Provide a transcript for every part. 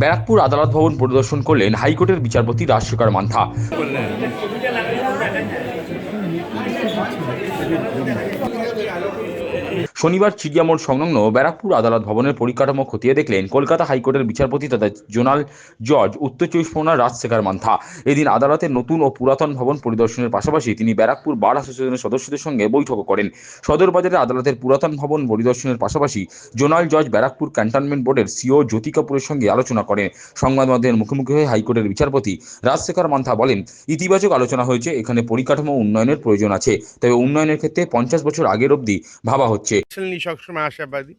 ব্যারাকপুর আদালত ভবন পরিদর্শন করলেন হাইকোর্টের বিচারপতি রাজশেখর মান্থা। শনিবার চিড়িয়ামোড় সংলগ্ন ব্যারাকপুর আদালত ভবনের পরিকাঠামো খতিয়ে দেখলেন কলকাতা হাইকোর্টের বিচারপতি তথা জোনাল জজ উত্তর চব্বিশ পরগনার রাজশেখর মান্থা। এদিন আদালতের নতুন ও পুরাতন ভবন পরিদর্শনের পাশাপাশি তিনি ব্যারাকপুর বার অ্যাসোসিয়েশনের সদস্যদের সঙ্গে বৈঠকও করেন। সদর বাজারে আদালতের পুরাতন ভবন পরিদর্শনের পাশাপাশি জোনাল জজ ব্যারাকপুর ক্যান্টনমেন্ট বোর্ডের সিও জ্যোতি কাপুরের সঙ্গে আলোচনা করেন। সংবাদ মাধ্যমের মুখোমুখি হয়ে হাইকোর্টের বিচারপতি রাজশেখর মান্থা বলেন, ইতিবাচক আলোচনা হয়েছে, এখানে পরিকাঠামো উন্নয়নের প্রয়োজন আছে। তবে উন্নয়নের ক্ষেত্রে পঞ্চাশ বছর আগের অবধি ভাবা হচ্ছে। ন্যাশনালি সবসময় আশাবাদী।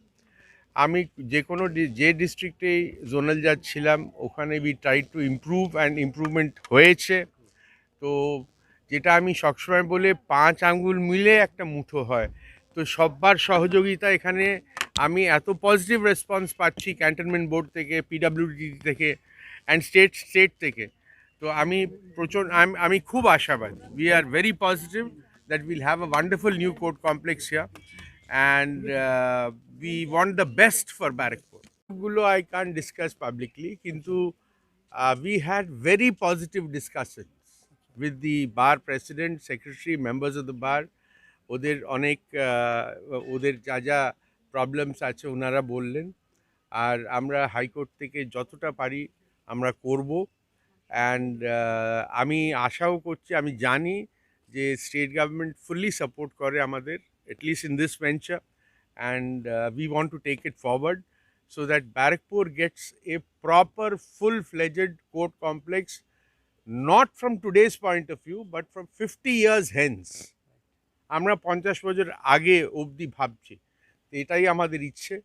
আমি যে কোনো যে ডিস্ট্রিক্টে জোনাল জাজ ছিলাম ওখানে be try to improve and improvement হয়েছে। তো যেটা আমি সবসময় বলে পাঁচ আঙ্গুল মিলে একটা মুঠো হয়। তো সব্বার সহযোগিতা এখানে আমি এত পজিটিভ রেসপন্স পাচ্ছি ক্যান্টনমেন্ট বোর্ড থেকে পিডাব্লিউডি থেকে অ্যান্ড স্টেট স্টেট থেকে। তো আমি প্রচণ্ড আমি- আমি খুব আশাবাদী। We are very positive that will have a wonderful new court complex here and uh, we want the best for Barrackpur. গুলো I can't discuss publicly, কিন্তু uh, we had very positive discussions with the bar president, secretary, members of the bar. ওদের অনেক uh, ওদের যা যা problems আছে ওনারা বললেন আর আমরা হাইকোর্ট থেকে যতটা পারি আমরা করব অ্যান্ড আমি আশাও করছি আমি জানি যে স্টেট গভর্নমেন্ট ফুললি সাপোর্ট করে আমাদের at least in this venture, and uh, we want to take it forward so that Barrackpur gets a proper, full fledged court complex, not from today's point of view, but from 50 years hence. আমরা পঞ্চাশ বছর আগে অবধি ভাবছি তো এটাই আমাদের ইচ্ছে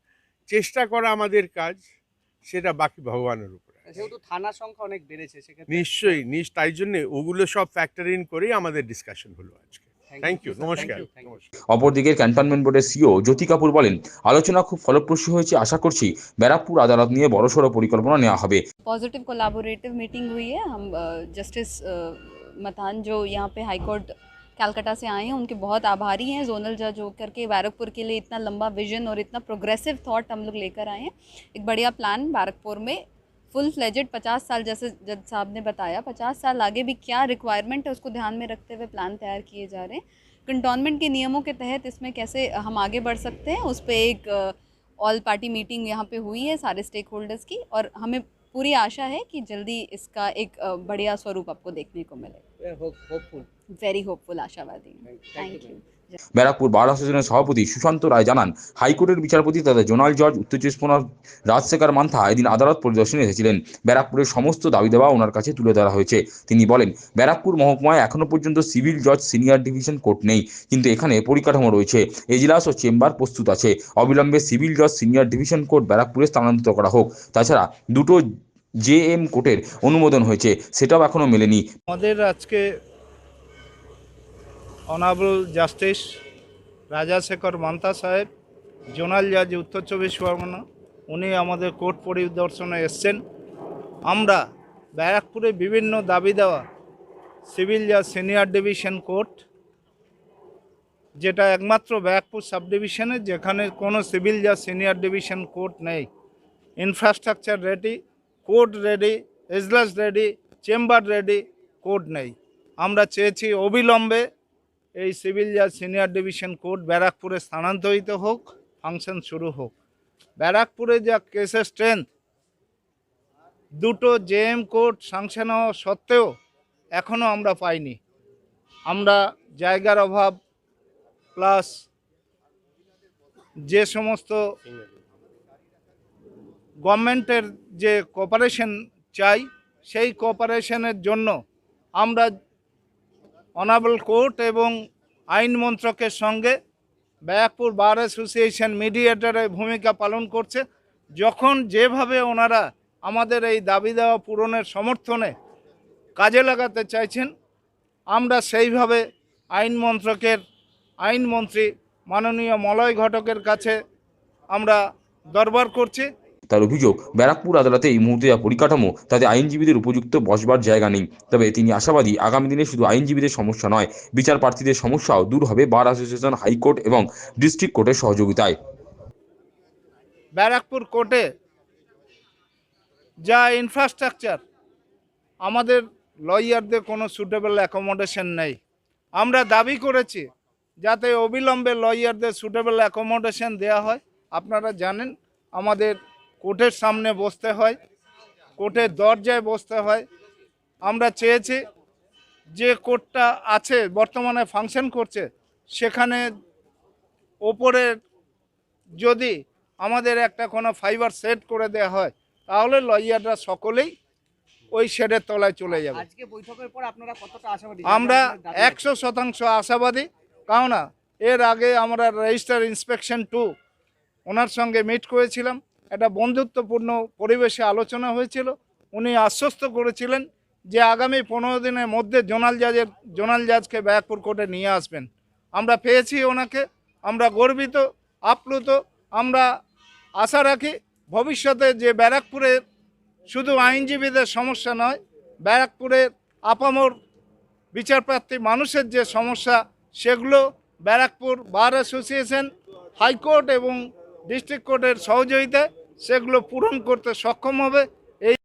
চেষ্টা করা আমাদের কাজ সেটা বাকি ভগবানের উপরে যেহেতু থানার সংখ্যা অনেক বেড়েছে সেক্ষেত্রে নিশ্চয়ই নিশ তাই জন্য ওগুলো সব ফ্যাক্টর ইন করেই আমাদের ডিসকাশন হলো আজকে থ্যাংক ইউ নমস্কার Thank you, thank you. নমস্কার অপরদিকে ক্যান্টনমেন্ট বোর্ডের সিও জ্যোতি কাপুর বলেন আলোচনা খুব ফলপ্রসূ হয়েছে আশা করছি ব্যারাকপুর আদালত নিয়ে বড়সড় পরিকল্পনা নেওয়া হবে पॉजिटिव कोलैबोरेटिव मीटिंग हुई है हम जस्टिस मथान जो यहाँ पे हाई कोर्ट कैलकाटा से आए हैं उनके बहुत आभारी हैं जोनल जज होकर के बैरकपुर के लिए इतना लंबा विजन और इतना प्रोग्रेसिव थॉट हम लोग लेकर आए हैं एक बढ़िया प्लान बैरकपुर में फुल फ्लेजेड पचास साल जैसे जज साहब ने बताया, पचास साल आगे भी क्या रिक्वायरमेंट है उसको ध्यान में रखते हुए प्लान तैयार किए जा रहे हैं। कंटोनमेंट के नियमों के तहत इसमें कैसे हम आगे बढ़ सकते हैं, उस पर एक ऑल पार्टी मीटिंग यहाँ पे हुई है सारे स्टेक होल्डर्स की और हमें पूरी आशा है कि जल्दी इसका एक uh, बढ़िया स्वरूप आपको देखने को मिले। होपफुल ভেরি হোপফুল আশাবাদী থ্যাংক ইউ ব্যারাকপুর বার অ্যাসোসিয়েশনের সভাপতি সুশান্ত রায় জানান হাইকোর্টের বিচারপতি তথা জোনাল জজ উত্তর চব্বিশ পরগনার রাজশেখর মান্থা এদিন আদালত পরিদর্শনে এসেছিলেন। ব্যারাকপুরের সমস্ত দাবি দেওয়া ওনার কাছে তুলে ধরা হয়েছে। তিনি বলেন ব্যারাকপুর মহকুমায় এখনও পর্যন্ত সিভিল জজ সিনিয়র ডিভিশন কোর্ট নেই কিন্তু এখানে পরিকাঠামো রয়েছে। এজলাস ও চেম্বার প্রস্তুত আছে। অবিলম্বে সিভিল জজ সিনিয়র ডিভিশন কোর্ট ব্যারাকপুরে স্থানান্তরিত করা হোক। তাছাড়া দুটো জে এম কোর্টের অনুমোদন হয়েছে সেটাও এখনও মেলেনি। আমাদের আজকে অনারেবল জাস্টিস রাজাশেখর মান্তা সাহেব, জোনাল জাজ উত্তর চব্বিশ পরগনা, উনি আমাদের কোর্ট পরিদর্শনে এসছেন। আমরা ব্যারাকপুরে বিভিন্ন দাবি দেওয়া সিভিল জাজ সিনিয়র ডিভিশন কোর্ট, যেটা একমাত্র ব্যারাকপুর সাব ডিভিশনে যেখানে কোনো সিভিল জাজ সিনিয়র ডিভিশন কোর্ট নেই। ইনফ্রাস্ট্রাকচার রেডি, কোর্ট রেডি, এজলাস রেডি, চেম্বার রেডি, কোর্ট নেই। আমরা চেয়েছি অবিলম্বে এই সিভিল জাজ সিনিয়র ডিভিশন কোর্ট ব্যারাকপুরে স্থানান্তরিত হোক, ফাংশন শুরু হোক। ব্যারাকপুরে যা কেসের স্ট্রেংথ, দুটো জেএম কোর্ট সাংশন হওয়া সত্ত্বেও এখনও আমরা পাইনি। আমরা জায়গার অভাব প্লাস যে সমস্ত গভর্নমেন্টের যে কোপারেশন চাই, সেই কোপারেশনের জন্য আমরা অনারেবল কোর্ট এবং আইন মন্ত্রকের সঙ্গে ব্যারাকপুর বার অ্যাসোসিয়েশন মিডিয়েটারের ভূমিকা পালন করছে। যখন যেভাবে ওনারা আমাদের এই দাবি দেওয়া পূরণের সমর্থনে কাজে লাগাতে চাইছেন, আমরা সেইভাবে আইন মন্ত্রকের আইনমন্ত্রী মাননীয় মলয় ঘটকের কাছে আমরা দরবার করছি। তার অভিযোগ, ব্যারাকপুর আদালতে এই মুহূর্তে যা পরিকাঠামো, তাতে আইনজীবীদের উপযুক্ত বসবার জায়গা নেই। তবে তিনি আশাবাদী, আগামী দিনে শুধু আইনজীবীদের সমস্যা নয়, বিচার প্রার্থীদের সমস্যাও দূর হবে বার অ্যাসোসিয়েশন, হাইকোর্ট এবং ডিস্ট্রিক্ট কোর্টের সহযোগিতায়। ব্যারাকপুর কোর্টে যা ইনফ্রাস্ট্রাকচার আমাদের লয়ারদের কোনো সুটেবল অ্যাকোমোডেশন নেই। আমরা দাবি করেছি, যাতে অবিলম্বে লয়ারদের সুটেবল অ্যাকোমোডেশন দেওয়া হয়। আপনারা জানেন, আমাদের কোর্টের সামনে বসতে হয় কোর্টের দরজায় বসতে হয়। আমরা চেয়েছি যে কোর্টটা আছে বর্তমানে ফাংশন করছে সেখানে ওপরে যদি আমাদের একটা কোনো ফাইবার সেট করে দেওয়া হয় তাহলে লয়াররা সকলেই ওই শেডের তলায় চলে যাবে। আজকে বৈঠকের পর আপনারা কতটা আশাবাদী? আমরা একশো শতাংশ আশাবাদী। কারণ এর আগে আমরা রেজিস্টার ইন্সপেকশন টু ওনার সঙ্গে মিট করেছিলাম। একটা বন্ধুত্বপূর্ণ পরিবেশে আলোচনা হয়েছিল। উনি আশ্বস্ত করেছিলেন যে আগামী পনেরো দিনের মধ্যে জোনাল জাজের, জোনাল জাজকে ব্যারাকপুর কোর্টে নিয়ে আসবেন। আমরা পেয়েছি ওনাকে, আমরা গর্বিত, আপ্লুত, আমরা আশা রাখি ভবিষ্যতে যে ব্যারাকপুরের শুধু আইনজীবীদের সমস্যা নয়, ব্যারাকপুরের আপামর বিচারপ্রার্থী মানুষের যে সমস্যা, সেগুলো Barrackpore bar association, high court এবং ডিস্ট্রিক্ট কোর্টের সহযোগিতায় সেগুলো পূরণ করতে সক্ষম হবে। এই